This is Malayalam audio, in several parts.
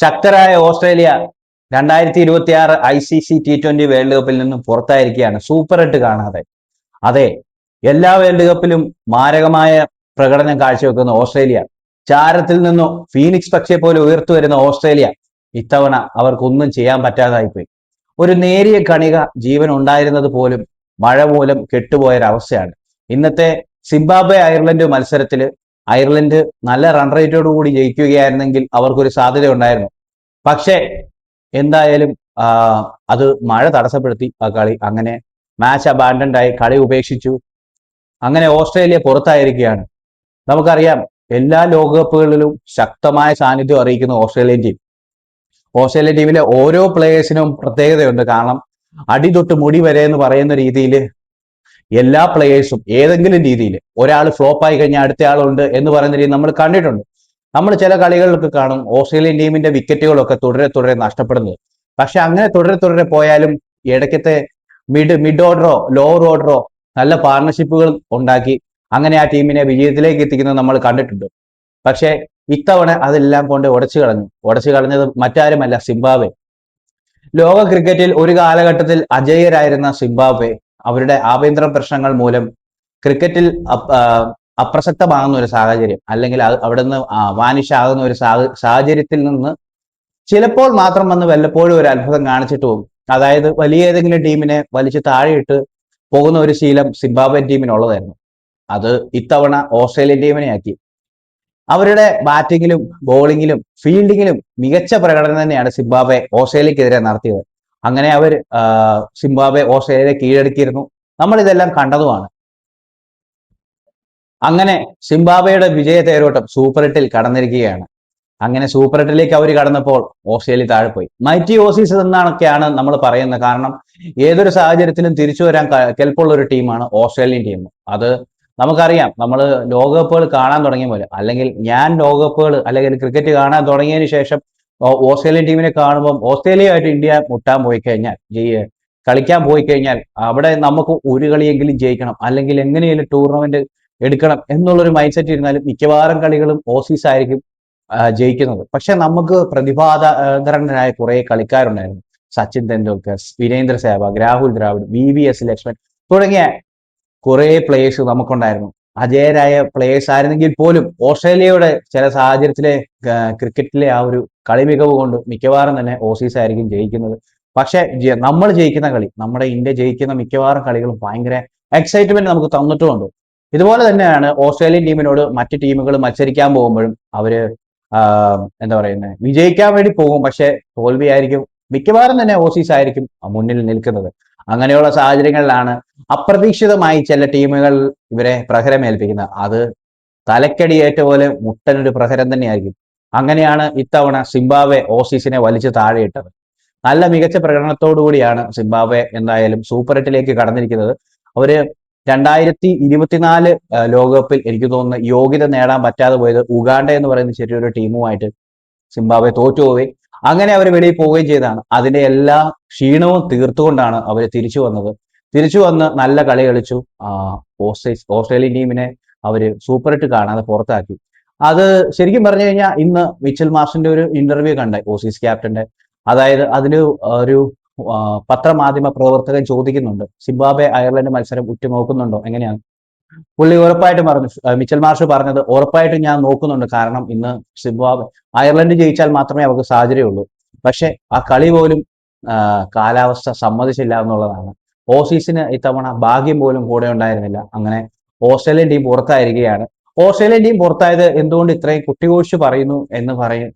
ശക്തരായ ഓസ്ട്രേലിയ രണ്ടായിരത്തി ഇരുപത്തി ആറ് I C C T twenty world കപ്പിൽ നിന്നും പുറത്തായിരിക്കുകയാണ് സൂപ്പർ എട്ട് കാണാതെ. അതെ എല്ലാ വേൾഡ് കപ്പിലും മാരകമായ പ്രകടനം കാഴ്ചവെക്കുന്ന ഓസ്ട്രേലിയ ചാരത്തിൽ നിന്നും ഫീനിക്സ് പക്ഷേ പോലെ ഉയർത്തു വരുന്ന ഓസ്ട്രേലിയ ഇത്തവണ അവർക്കൊന്നും ചെയ്യാൻ പറ്റാതായിപ്പോയി. ഒരു നേരിയ കണിക ജീവൻ ഉണ്ടായിരുന്നത് പോലും മഴ മൂലം കെട്ടുപോയൊരവസ്ഥയാണ്. ഇന്നത്തെ സിംബാബ്വെ അയർലൻഡ് മത്സരത്തിൽ അയർലൻഡ് നല്ല റൺ റേറ്റോട് കൂടി ജയിക്കുകയായിരുന്നെങ്കിൽ അവർക്കൊരു സാധ്യത ഉണ്ടായിരുന്നു പക്ഷേ എന്തായാലും അത് മഴ തടസ്സപ്പെടുത്തി ആ കളി. അങ്ങനെ മാച്ച് അബാൻഡൻഡായി കളി ഉപേക്ഷിച്ചു. അങ്ങനെ ഓസ്ട്രേലിയ പുറത്തായിരിക്കുകയാണ്. നമുക്കറിയാം എല്ലാ ലോകകപ്പുകളിലും ശക്തമായ സാന്നിധ്യം അറിയിക്കുന്ന ഓസ്ട്രേലിയൻ ടീം ഓസ്ട്രേലിയൻ ടീമിലെ ഓരോ പ്ലേയേഴ്സിനും പ്രത്യേകതയുണ്ട്. കാരണം അടി തൊട്ട് മുടി വരെ എന്ന് പറയുന്ന രീതിയിൽ എല്ലാ പ്ലെയേഴ്സും ഏതെങ്കിലും രീതിയിൽ ഒരാൾ ഫ്ലോപ്പ് ആയി കഴിഞ്ഞാൽ അടുത്ത ആളുണ്ട് എന്ന് പറയുന്ന രീതി നമ്മൾ കണ്ടിട്ടുണ്ട്. നമ്മൾ ചില കളികളിലൊക്കെ കാണും ഓസ്ട്രേലിയൻ ടീമിന്റെ വിക്കറ്റുകളൊക്കെ തുടരെ തുടരെ നഷ്ടപ്പെടുന്നത്. പക്ഷെ അങ്ങനെ തുടരെ തുടരെ പോയാലും ഇടയ്ക്കത്തെ മിഡ് മിഡ് ഓർഡറോ ലോവർ ഓർഡറോ നല്ല പാർട്ണർഷിപ്പുകൾ ഉണ്ടാക്കി അങ്ങനെ ആ ടീമിനെ വിജയത്തിലേക്ക് എത്തിക്കുന്നത് നമ്മൾ കണ്ടിട്ടുണ്ട്. പക്ഷേ ഇത്തവണ അതെല്ലാം കൊണ്ട് ഉടച്ചു കളഞ്ഞു. ഉടച്ചു കളഞ്ഞത് മറ്റാരുമല്ല സിംബാബ്വെ. ലോക ക്രിക്കറ്റിൽ ഒരു കാലഘട്ടത്തിൽ അജയ്യരായിരുന്ന സിംബാബ്വെ അവരുടെ ആഭ്യന്തര പ്രശ്നങ്ങൾ മൂലം ക്രിക്കറ്റിൽ അപ്രസക്തമാകുന്ന ഒരു സാഹചര്യം അല്ലെങ്കിൽ അവിടെ നിന്ന് വാനിഷാകുന്ന ഒരു സാഹചര്യത്തിൽ നിന്ന് ചിലപ്പോൾ മാത്രം വന്ന് വല്ലപ്പോഴും ഒരു അത്ഭുതം കാണിച്ചിട്ട് അതായത് വലിയ ഏതെങ്കിലും ടീമിനെ വലിച്ചു താഴെയിട്ട് പോകുന്ന ഒരു ശീലം സിംബാബ്വൻ ടീമിനുള്ളതായിരുന്നു. അത് ഇത്തവണ ഓസ്ട്രേലിയൻ ടീമിനെ ആക്കി. അവരുടെ ബാറ്റിങ്ങിലും ബോളിങ്ങിലും ഫീൽഡിങ്ങിലും മികച്ച പ്രകടനം തന്നെയാണ് സിംബാബ്വെ ഓസ്ട്രേലിയക്കെതിരെ നടത്തിയത്. അങ്ങനെ അവർ സിംബാബെ ഓസ്ട്രേലിയയെ കീഴടക്കിയിരുന്നു. നമ്മൾ ഇതെല്ലാം കണ്ടതുമാണ്. അങ്ങനെ സിംബാബ്വെയുടെ വിജയ തേരോട്ടം സൂപ്പർ എട്ടിൽ കടന്നിരിക്കുകയാണ്. അങ്ങനെ സൂപ്പർ എട്ടിലേക്ക് അവർ കടന്നപ്പോൾ ഓസ്ട്രേലിയ താഴെപ്പോയി. പോയി മൈറ്റി ഓസീസ് എന്നാണൊക്കെയാണ് നമ്മൾ പറയുന്നത്. കാരണം ഏതൊരു സാഹചര്യത്തിലും തിരിച്ചു വരാൻ കെൽപ്പുള്ള ഒരു ടീമാണ് ഓസ്ട്രേലിയൻ ടീം. അത് നമുക്കറിയാം. നമ്മൾ ലോകകപ്പുകൾ കാണാൻ തുടങ്ങിയ പോലെ. അല്ലെങ്കിൽ ഞാൻ ലോകകപ്പുകൾ അല്ലെങ്കിൽ ക്രിക്കറ്റ് കാണാൻ തുടങ്ങിയതിന് ശേഷം ഓസ്ട്രേലിയൻ ടീമിനെ കാണുമ്പോൾ ഓസ്ട്രേലിയയായിട്ട് ഇന്ത്യ മുട്ടാൻ പോയി കഴിഞ്ഞാൽ ജയി- കളിക്കാൻ പോയി കഴിഞ്ഞാൽ അവിടെ നമുക്ക് ഒരു കളിയെങ്കിലും ജയിക്കണം. അല്ലെങ്കിൽ എങ്ങനെയെങ്കിലും ടൂർണമെന്റ് എടുക്കണം എന്നുള്ളൊരു മൈൻഡ് സെറ്റ് ഇരുന്നാലും മിക്കവാറും കളികളും ഓസീസ് ആയിരിക്കും ജയിക്കുന്നത്. പക്ഷെ നമുക്ക് പ്രതിഭാതരനായ കുറെ കളിക്കാരുണ്ടായിരുന്നു. Sachin Tendulkar Virender Sehwag Rahul Dravid V V S Laxman തുടങ്ങിയ കുറെ പ്ലേയേഴ്സ് നമുക്കുണ്ടായിരുന്നു. അജയരായ പ്ലേയേഴ്സ് ആയിരുന്നെങ്കിൽ പോലും ഓസ്ട്രേലിയയുടെ ചില സാഹചര്യത്തിലെ ക്രിക്കറ്റിലെ ആ ഒരു കളി മികവ് കൊണ്ട് മിക്കവാറും തന്നെ ഓസീസ് ആയിരിക്കും ജയിക്കുന്നത്. പക്ഷേ നമ്മൾ ജയിക്കുന്ന കളി നമ്മുടെ ഇന്ത്യ ജയിക്കുന്ന മിക്കവാറും കളികളും ഭയങ്കര എക്സൈറ്റ്മെന്റ് നമുക്ക് തന്നിട്ടുമുണ്ട്. ഇതുപോലെ തന്നെയാണ് ഓസ്ട്രേലിയൻ ടീമിനോട് മറ്റ് ടീമുകൾ മത്സരിക്കാൻ പോകുമ്പോഴും അവർ എന്താ പറയുന്നത് വിജയിക്കാൻ വേണ്ടി പോകും. പക്ഷെ തോൽവിയായിരിക്കും മിക്കവാറും തന്നെ ഓസീസ് ആയിരിക്കും മുന്നിൽ നിൽക്കുന്നത്. അങ്ങനെയുള്ള സാഹചര്യങ്ങളിലാണ് അപ്രതീക്ഷിതമായി ചില ടീമുകൾ ഇവരെ പ്രഹരമേൽപ്പിക്കുന്നത്. അത് തലക്കടിയേറ്റ പോലെ മുട്ടനൊരു പ്രഹരം തന്നെയായിരിക്കും. അങ്ങനെയാണ് ഇത്തവണ സിംബാബ്വെ ഓസീസിനെ വലിച്ചു താഴെയിട്ടത്. നല്ല മികച്ച പ്രകടനത്തോടുകൂടിയാണ് സിംബാബ്വെ എന്തായാലും സൂപ്പർ എട്ടിലേക്ക് കടന്നിരിക്കുന്നത്. അവർ രണ്ടായിരത്തി ഇരുപത്തിനാല് ലോകകപ്പിൽ എനിക്ക് തോന്നുന്നു യോഗ്യത നേടാൻ പറ്റാതെ പോയത് ഉഗാണ്ട എന്ന് പറയുന്ന ചെറിയൊരു ടീമുമായിട്ട് സിംബാബ്വെ തോറ്റുപോവുകയും അങ്ങനെ അവർ വെളിയിൽ പോവുകയും ചെയ്തതാണ്. അതിന്റെ എല്ലാ ക്ഷീണവും തീർത്തുകൊണ്ടാണ് അവർ തിരിച്ചു വന്നത്. തിരിച്ചു വന്ന് നല്ല കളി കളിച്ചു. ഓസ്ട്രേലിയ ഓസ്ട്രേലിയൻ ടീമിനെ അവർ സൂപ്പർ ഹിറ്റ് കാണാതെ പുറത്താക്കി. അത് ശരിക്കും പറഞ്ഞു കഴിഞ്ഞാൽ ഇന്ന് മിച്ചൽ മാർഷിന്റെ ഒരു ഇന്റർവ്യൂ കണ്ടായി ഓസീസ് ക്യാപ്റ്റന്റെ അതായത് അതിന് ഒരു പത്രമാധ്യമ പ്രവർത്തകൻ ചോദിക്കുന്നുണ്ട് സിംബാബെ അയർലൻഡ് മത്സരം ഉറ്റുനോക്കുന്നുണ്ടോ? എങ്ങനെയാണ്? പുള്ളി ഉറപ്പായിട്ടും പറഞ്ഞു. മിച്ചൽ മാർഷ് പറഞ്ഞത് ഉറപ്പായിട്ടും ഞാൻ നോക്കുന്നുണ്ട്. കാരണം ഇന്ന് സിംബാബ് അയർലൻഡ് ജയിച്ചാൽ മാത്രമേ അവർക്ക് സാഹചര്യമുള്ളൂ. പക്ഷെ ആ കളി പോലും കാലാവസ്ഥ സമ്മതിച്ചില്ല എന്നുള്ളതാണ്. ഓസീസിന് ഇത്തവണ ഭാഗ്യം പോലും കൂടെ ഉണ്ടായിരുന്നില്ല. അങ്ങനെ ഓസ്ട്രേലിയൻ ടീം പുറത്തായിരിക്കുകയാണ്. ഓസ്ട്രേലിയൻ ടീം പുറത്തായത് എന്തുകൊണ്ട് ഇത്രയും കുട്ടികോശ് പറയുന്നു എന്ന് പറയ-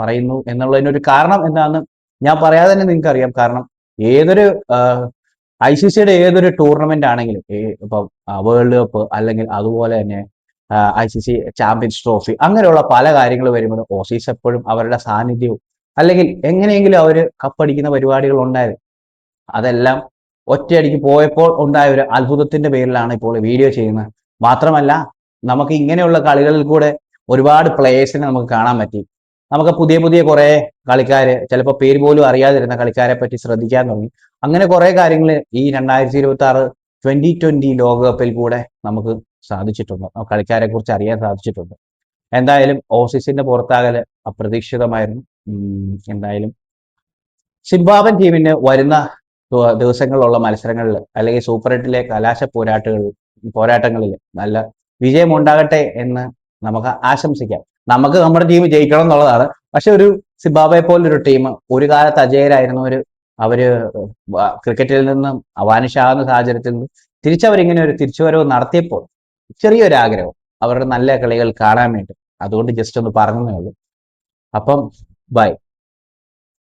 പറയുന്നു എന്നുള്ളതിനൊരു കാരണം എന്താണെന്ന് ഞാൻ പറയാതെ തന്നെ നിങ്ങൾക്കറിയാം. കാരണം ഏതൊരു ഐ സി സിയുടെ ഏതൊരു ടൂർണമെന്റ് ആണെങ്കിലും ഇപ്പൊ വേൾഡ് കപ്പ് അല്ലെങ്കിൽ അതുപോലെ തന്നെ I C C champions trophy അങ്ങനെയുള്ള പല കാര്യങ്ങൾ വരുമ്പോൾ ഓസീസ് എപ്പോഴും അവരുടെ സാന്നിധ്യവും അല്ലെങ്കിൽ എങ്ങനെയെങ്കിലും അവർ കപ്പടിക്കുന്ന പരിപാടികൾ ഉണ്ടായത് അതെല്ലാം ഒറ്റയടിക്ക് പോയപ്പോൾ ഉണ്ടായ ഒരു അത്ഭുതത്തിന്റെ പേരിലാണ് ഇപ്പോൾ വീഡിയോ ചെയ്യുന്നത്. മാത്രമല്ല നമുക്ക് ഇങ്ങനെയുള്ള കളികളിൽ കൂടെ ഒരുപാട് പ്ലേയേഴ്സിനെ നമുക്ക് കാണാൻ പറ്റി. നമുക്ക് പുതിയ പുതിയ കുറെ കളിക്കാര് ചിലപ്പോൾ പേര് പോലും അറിയാതിരുന്ന കളിക്കാരെ പറ്റി ശ്രദ്ധിക്കാൻ തുടങ്ങി. അങ്ങനെ കുറെ കാര്യങ്ങൾ ഈ രണ്ടായിരത്തി ഇരുപത്തി ആറ് ട്വന്റി ട്വന്റി ലോകകപ്പിൽ കൂടെ നമുക്ക് സാധിച്ചിട്ടുണ്ട്. കളിക്കാരെ കുറിച്ച് അറിയാൻ സാധിച്ചിട്ടുണ്ട്. എന്തായാലും ഓസീസിന്റെ പുറത്താകൽ അപ്രതീക്ഷിതമായിരുന്നു. എന്തായാലും സിംബാബൻ ടീമിന് വരുന്ന ദിവസങ്ങളിലുള്ള മത്സരങ്ങളിൽ അല്ലെങ്കിൽ സൂപ്പർ എട്ടിലെ കലാശ പോരാട്ടുകൾ പോരാട്ടങ്ങളിൽ നല്ല വിജയം ഉണ്ടാകട്ടെ എന്ന് നമുക്ക് ആശംസിക്കാം. നമുക്ക് നമ്മുടെ ടീം ജയിക്കണം എന്നുള്ളതാണ്. പക്ഷെ ഒരു സിംബാബെ പോലൊരു ടീം ഒരു കാലത്ത് അജയരായിരുന്നവർ അവർ ക്രിക്കറ്റിൽ നിന്നും അവാനിഷാകുന്ന സാഹചര്യത്തിൽ നിന്ന് തിരിച്ചവരിങ്ങനെ ഒരു തിരിച്ചുവരവ് നടത്തിയപ്പോൾ ചെറിയൊരു ആഗ്രഹം അവരുടെ നല്ല കളികൾ കാണാൻ വേണ്ടി. അതുകൊണ്ട് ജസ്റ്റ് ഒന്ന് പറഞ്ഞതേ ഉള്ളൂ. അപ്പം ബൈ